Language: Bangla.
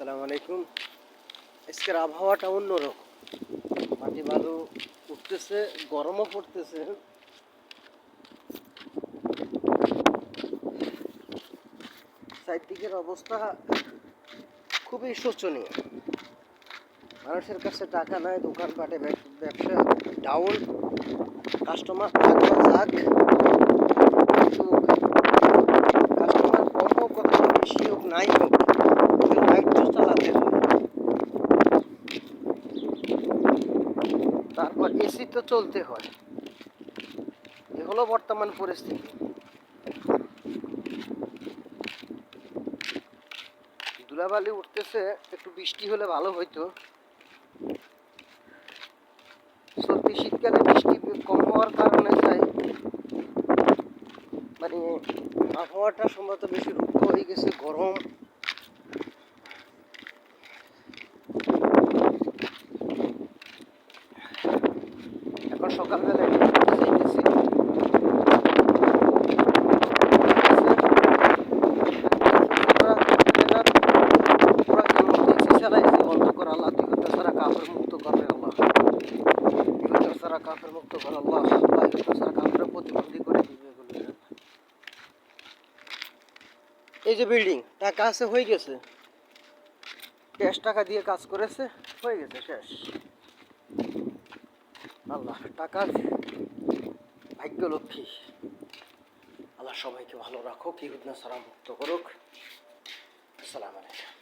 আসসালামু আলাইকুম। আজকের আবহাওয়াটা অন্যরকম। মাটি বালু উঠতেছে, গরমও পড়তেছে। চারদিকের অবস্থা খুবই শোচনীয়। মানুষের কাছে টাকা নাই, দোকানপাটে ব্যবসা ডাউন কাস্টমার থাকলেও যাক কিন্তু কাস্টমার কম হোক অথবা বেশি হোক নাই হোক লাইট তো চালাতে হবে তারপর এসি তো চলতে হয়। এ হলো বর্তমান পরিস্থিতি। ধুলাবালি উঠতেছে, একটু বৃষ্টি হলে ভালো হইতো। সত্যি শীতকালে বৃষ্টি কম হওয়ার কারণে চাই মানে আবহাওয়াটা সম্ভবত বেশি রুক্ষ হয়ে গেছে, গরম। ছাড়া কাফের মুক্ত প্রতিবন্ধী করে দিবে। এই যে বিল্ডিং টাকা আছে, হয়ে গেছে ক্যাশ টাকা দিয়ে কাজ করেছে, হয়ে গেছে, শেষ আল্লাহ টাকার ভাগ্য লক্ষ্মী আল্লাহ সবাইকে ভালো রাখো কি হুদনা সারা মুক্ত করুক। আসসালামু আলাইকুম।